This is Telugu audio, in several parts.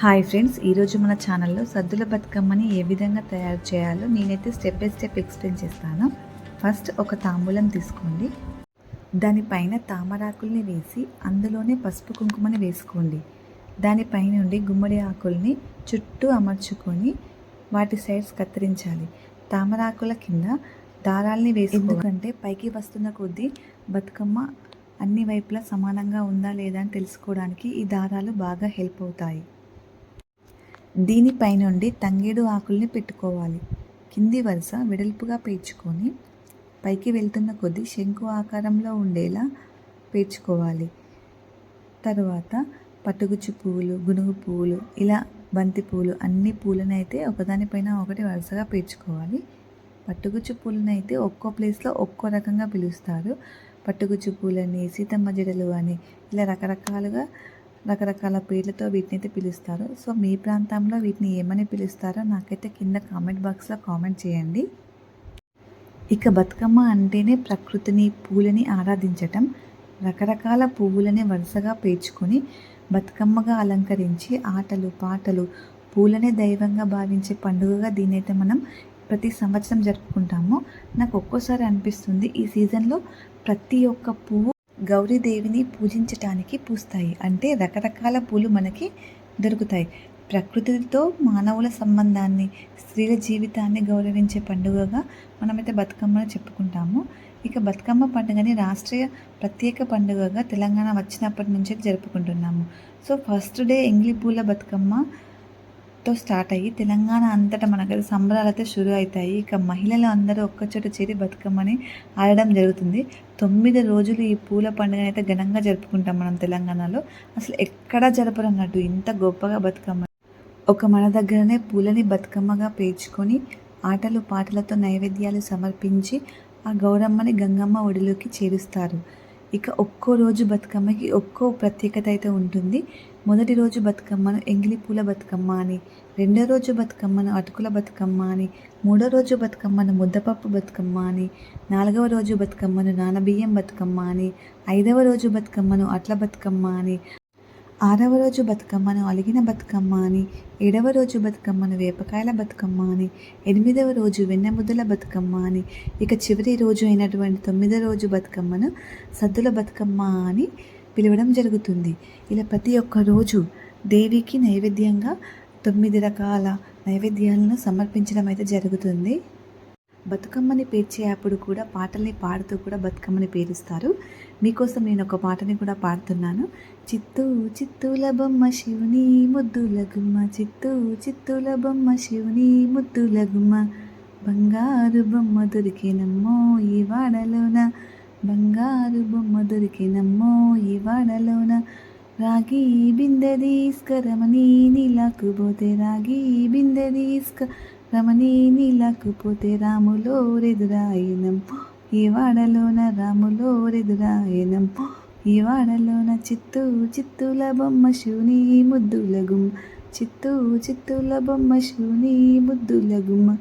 హాయ్ ఫ్రెండ్స్ ఈరోజు మన ఛానల్లో సద్దుల బతుకమ్మని ఏ విధంగా తయారు చేయాలో నేనైతే స్టెప్ బై స్టెప్ ఎక్స్ప్లెయిన్ చేస్తాను. ఫస్ట్ ఒక తాంబూలం తీసుకోండి. దానిపైన తామరాకుల్ని వేసి అందులోనే పసుపు కుంకుమని వేసుకోండి. దానిపై నుండి గుమ్మడి ఆకుల్ని చుట్టూ అమర్చుకొని వాటి సైడ్స్ కత్తిరించాలి. తామరాకుల కింద దారాల్ని వేసి ఎందుకంటే పైకి వస్తున్న కొద్దీ బతుకమ్మ అన్ని వైపులా సమానంగా ఉందా లేదా అని తెలుసుకోవడానికి ఈ దారాలు బాగా హెల్ప్ అవుతాయి. దీనిపై నుండి తంగేడు ఆకుల్ని పెట్టుకోవాలి. కింది వరుస వెడల్పుగా పేర్చుకొని పైకి వెళ్తున్న కొద్దీ శంకు ఆకారంలో ఉండేలా పేర్చుకోవాలి. తరువాత పట్టుగుచ్చు పువ్వులు గునుగు పువ్వులు ఇలా బంతి పువ్వులు అన్ని పూలనైతే ఒకదానిపైన ఒకటి వరుసగా పేర్చుకోవాలి. పట్టుగుచ్చు పూలను అయితే ఒక్కో ప్లేస్లో ఒక్కో రకంగా పిలుస్తారు. పట్టుగుచ్చు పూలని సీతమ్మ జడలు అని ఇలా రకరకాలుగా రకరకాల పేర్లతో వీటిని అయితే పిలుస్తారు. సో మీ ప్రాంతంలో వీటిని ఏమని పిలుస్తారో నాకైతే కింద కామెంట్ బాక్స్లో కామెంట్ చేయండి. ఇక బతుకమ్మ అంటేనే ప్రకృతిని పూలని ఆరాధించటం రకరకాల పువ్వులని వరుసగా పేర్చుకొని బతుకమ్మగా అలంకరించి ఆటలు పాటలు పూలనే దైవంగా భావించే పండుగగా దీనైతే మనం ప్రతి సంవత్సరం జరుపుకుంటాము. నాకు ఒక్కోసారి అనిపిస్తుంది ఈ సీజన్లో ప్రతి ఒక్క పువ్వు గౌరీదేవిని పూజించటానికి పూస్తాయి. అంటే రకరకాల పూలు మనకి దొరుకుతాయి. ప్రకృతితో మానవుల సంబంధాన్ని స్త్రీల జీవితాన్ని గౌరవించే పండుగగా మనమైతే బతుకమ్మను చెప్పుకుంటాము. ఇక బతుకమ్మ పండుగని రాష్ట్రీయ ప్రత్యేక పండుగగా తెలంగాణ వచ్చినప్పటి నుంచే జరుపుకుంటున్నాము. సో ఫస్ట్ డే ఎంగిలి పూల బతుకమ్మ బతుకమ్మతో స్టార్ట్ అయ్యి తెలంగాణ అంతటా మనకు సంబరాలతో షురు అవుతాయి. ఇక మహిళలు అందరూ ఒక్కచోట చేరి బతుకమ్మని ఆడడం జరుగుతుంది. తొమ్మిది రోజులు ఈ పూల పండుగను అయితే ఘనంగా జరుపుకుంటాం మనం తెలంగాణలో. అసలు ఎక్కడా జరపరు అన్నట్టు ఇంత గొప్పగా బతుకమ్మ. ఒక మన దగ్గరనే పూలని బతుకమ్మగా పేర్చుకొని ఆటలు పాటలతో నైవేద్యాలు సమర్పించి ఆ గౌరమ్మని గంగమ్మ ఒడిలోకి చేరుస్తారు. ఇక ఒక్కో రోజు బతుకమ్మకి ఒక్కో ప్రత్యేకత అయితే ఉంటుంది. మొదటి రోజు బతుకమ్మను ఎంగిలి పూల బతుకమ్మ అని రెండో రోజు బతుకమ్మను అటుకుల బతుకమ్మ అని మూడో రోజు బతుకమ్మను ముద్దపప్పు బతుకమ్మ అని నాలుగవ రోజు బతుకమ్మను నానబియ్యం బతుకమ్మ అని ఐదవ రోజు బతుకమ్మను అట్ల బతుకమ్మ అని ఆరవ రోజు బతుకమ్మను అలిగిన బతుకమ్మ అని ఏడవ రోజు బతుకమ్మను వేపకాయల బతుకమ్మ అని ఎనిమిదవ రోజు వెన్నెముద్దల బతుకమ్మ అని ఇక చివరి రోజు అయినటువంటి తొమ్మిదవ రోజు బతుకమ్మను సద్దుల బతుకమ్మ అని పిలవడం జరుగుతుంది. ఇలా ప్రతి ఒక్క రోజు దేవికి నైవేద్యంగా తొమ్మిది రకాల నైవేద్యాలను సమర్పించడం అయితే జరుగుతుంది. బతుకమ్మని పేర్చే అప్పుడు కూడా పాటల్ని పాడుతూ కూడా బతుకమ్మని పేరుస్తారు. మీకోసం నేను ఒక పాటని కూడా పాడుతున్నాను. చిత్తూ చిత్తూల బొమ్మ శివుని ముద్దుల గుమ్మ చిత్తూ చిత్తూల బొమ్మ శివుని ముద్దుల గుమ్మ బంగారు బొమ్మ దొరికినమ్మో ఈ వాడలోన. బంగారు బొమ్మ దొరికినమ్మో ఈ వాడలోన. రాగి బిందె తీసుకరమని నీలాకు పోతే రాగి బిందె తీసుక రమణి నీలాకుపోతే రాములో రెదురాయనం. ఈ వాడలోన రాములో రెదురాయనం. ఈ వాడలోన చిత్తూ చిత్తుల బొమ్మ శివుని ముద్దుల గుమ్మ చిత్తూ చిత్తుల బొమ్మ శివుని ముద్దుల గుమ్మ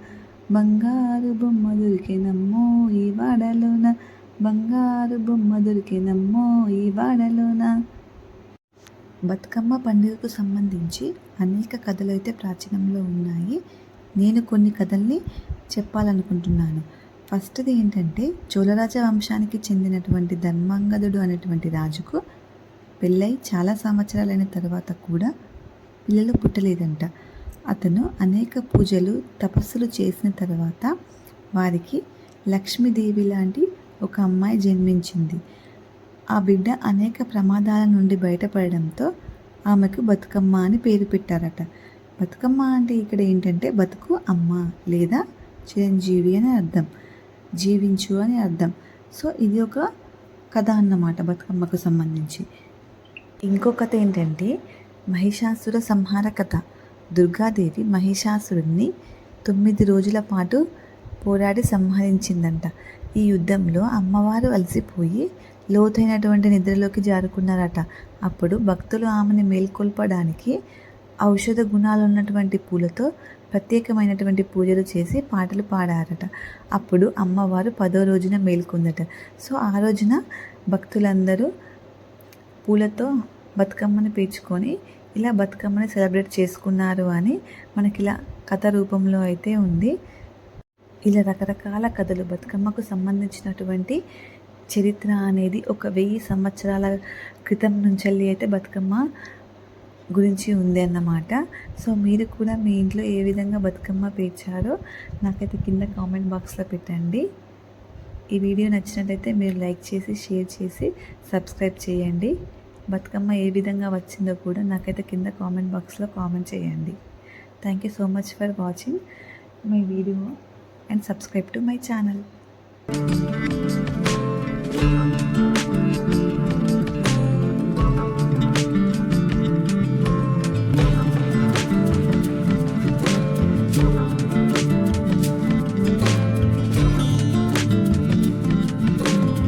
బంగారు బొమ్మ దొరికినమ్మో ఈ వాడలోన. బంగారు బొమ్మ దొరికినమ్మో ఈ వాడలోన. బతుకమ్మ పండుగకు సంబంధించి అనేక కథలు అయితే ప్రాచీనంలో ఉన్నాయి. నేను కొన్ని కథల్ని చెప్పాలనుకుంటున్నాను. ఫస్ట్ది ఏంటంటే చోళరాజ వంశానికి చెందినటువంటి ధర్మాంగదుడు అనేటువంటి రాజుకు పెళ్ళై చాలా సంవత్సరాలైన తర్వాత కూడా పిల్లలు పుట్టలేదంట. అతను అనేక పూజలు తపస్సులు చేసిన తర్వాత వారికి లక్ష్మీదేవి లాంటి ఒక అమ్మాయి జన్మించింది. ఆ బిడ్డ అనేక ప్రమాదాల నుండి బయటపడడంతో ఆమెకు బతుకమ్మ అని పేరు పెట్టారట. బతుకమ్మ అంటే ఇక్కడ ఏంటంటే బతుకు అమ్మ లేదా చిరంజీవి అని అర్థం జీవించు అని అర్థం. సో ఇది ఒక కథ అన్నమాట బతుకమ్మకు సంబంధించి. ఇంకో కథ ఏంటంటే మహిషాసుర సంహార కథ. దుర్గాదేవి మహిషాసురుడిని తొమ్మిది రోజుల పాటు పోరాడి సంహరించిందంట. ఈ యుద్ధంలో అమ్మవారు అలసిపోయి లోతైనటువంటి నిద్రలోకి జారుకున్నారట. అప్పుడు భక్తులు ఆమెను మేల్కొల్పడానికి ఔషధ గుణాలు ఉన్నటువంటి పూలతో ప్రత్యేకమైనటువంటి పూజలు చేసి పాటలు పాడారట. అప్పుడు అమ్మవారు పదో రోజున మేల్కొందట. సో ఆ రోజున భక్తులందరూ పూలతో బతుకమ్మను పేర్చుకొని ఇలా బతుకమ్మని సెలబ్రేట్ చేసుకున్నారు అని మనకి ఇలా కథ రూపంలో అయితే ఉంది. ఇలా రకరకాల కథలు బతుకమ్మకు సంబంధించినటువంటి చరిత్ర అనేది ఒక వెయ్యి సంవత్సరాల క్రితం నుంచి అయితే బతుకమ్మ గురించి ఉంది అన్నమాట. సో మీరు కూడా మీ ఇంట్లో ఏ విధంగా బతుకమ్మ పేర్చారో నాకైతే కింద కామెంట్ బాక్స్లో పెట్టండి. ఈ వీడియో నచ్చినట్లయితే మీరు లైక్ చేసి షేర్ చేసి సబ్స్క్రైబ్ చేయండి. బతుకమ్మ ఏ విధంగా వచ్చిందో కూడా నాకైతే కింద కామెంట్ బాక్స్లో కామెంట్ చేయండి. Thank you so much for watching my video and subscribe to my channel